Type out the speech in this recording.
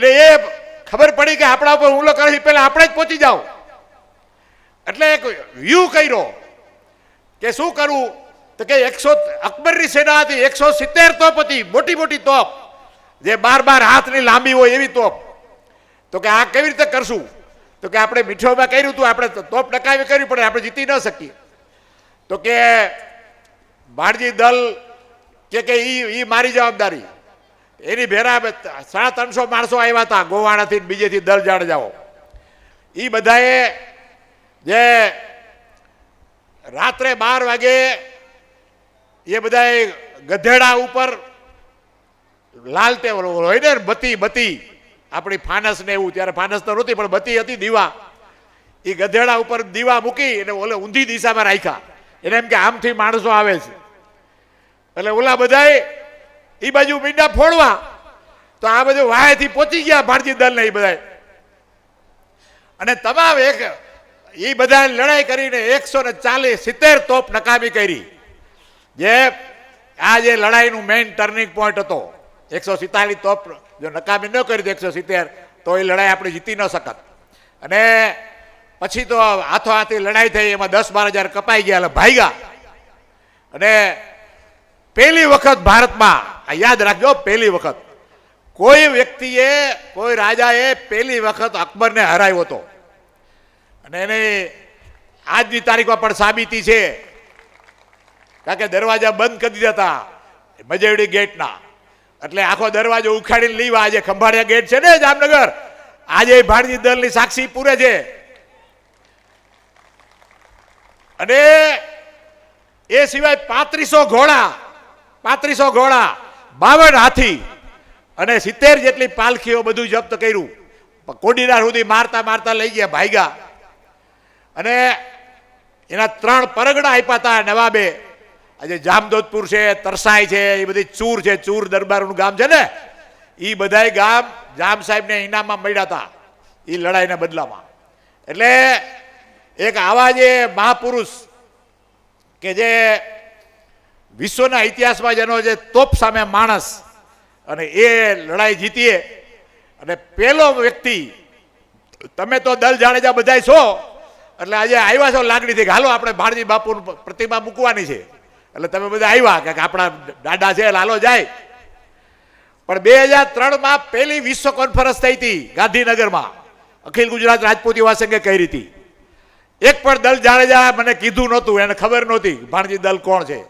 એટલે એ ખબર પડી કે આપણા ઉપર હુમલો કરે છે, પહેલા આપણે જ પહોંચી જાઓ. એટલે એક વ્યૂ કર્યો કે શું કરવું તો કે એકસો અકબરની સેના હતી, એકસો સિત્તેર તોપ હતી, મોટી મોટી તોપ, જે બાર બાર હાથની લાંબી હોય એવી તોપ. તો કે આ કેવી રીતે કરશું? તો કે આપણે મીઠોમાં કર્યું હતું આપણે તોપ ડકાવી કરવી પડે આપણે જીતી ન શકીએ. તો કે ભાણજી દલ કે એ ઈ મારી જવાબદારી. એની ભેરા સાડા ત્રણસો માણસો આવ્યા હતા ગોવાણાથી બીજેથી દર જાડ જાઓ. એ બધાએ જે રાત્રે બાર વાગે એ બધાએ ગધેડા ઉપર લાલ તે હોય ને બત્તી બત્તી આપણી ફાનસ ને એવું, ત્યારે ફાનસ તો નહોતી, પણ બત્તી હતી દીવા. એ ગધેડા ઉપર દીવા મૂકી અને ઓલે ઊંધી દિશામાં રાખ્યા. એને એમ કે, આમથી માણસો આવે છે. એટલે ઓલા બધાએ એ બાજુ મીંડા ફોડવા. તો આ બધું વાહેથી પહોંચી ગયા ભારતીય દળને એ બધા અને તમામ એક એ બધા લડાઈ કરીને એકસો ને ચાલીસ સિત્તેર તોપ નકામી કરી. જે આ જે લડાઈનું મેઇન ટર્નિંગ પોઈન્ટ હતો, એકસો સિત્તાલીસ તોપ જો નકામી ન કરી તો એકસો સિત્તેર, તો એ લડાઈ આપણે જીતી ન શકત. અને પછી તો હાથો હાથી લડાઈ થઈ, એમાં દસ બાર હજાર કપાઈ ગયા, એટલે ભાગ્યા. અને પહેલી વખત ભારતમાં આ યાદ રાખજો, પહેલી વખત. કોઈ વ્યક્તિએ, કોઈ રાજાએ પહેલી વખત અકબરને હરાવ્યો હતો. અને એને આજની તારીખમાં પણ સાબિતી છે. કારણ કે દરવાજા બંધ કરી દીધા હતા, મજેવડી ગેટના. એટલે આખો દરવાજો ઉખાડીને લીવા, આજે ખંભાળિયા ગેટ છે ને જામનગર. આજે ભારતીય દળની સાક્ષી પૂરે છે. અને એ સિવાય પાંત્રીસો ઘોડા પાંત્રીસો ઘોડા બાવન હાથી અને સિત્તેર જેટલી પાલખીઓ બધું જપ્ત કર્યું. કોડીનાર સુધી મારતા મારતા લઈ ગયા ભાઈગા અને એના ત્રણ પરગડા આપ્યા હતા નવાબે. આજે જામદોદપુર છે, તરસાઈ છે, એ બધી ચૂર છે, ચૂર દરબારનું ગામ છે ને? એ બધાય ગામ જામ સાહેબને ઇનામમાં મળ્યા હતા એ લડાઈના બદલામાં. એટલે એક આવા જે મહાપુરુષ કે જે વિશ્વના ઇતિહાસમાં જેનો જે તોપ સામે માણસ અને એ લડાઈ જીતીએ. અને પેલો વ્યક્તિ, તમે તો દલ જાડેજા બધાય છો, એટલે આજે આવ્યા છો લાગણીથી કે હાલો આપણે ભારતી બાપુ પ્રતિમા મૂકવાની છે. એટલે તમે બધા આવ્યા કે આપણા દાદા છે લાલો જાય. પણ બે હજાર ત્રણમાં પહેલી વિશ્વ કોન્ફરન્સ થઈ હતી ગાંધીનગરમાં. અખિલ ગુજરાત રાજપૂત યુવા સંઘે કરી હતી. એક પણ દલ જાડેજા મને કીધું નહોતું, એને ખબર નહોતી ભાણજી દલ કોણ છે.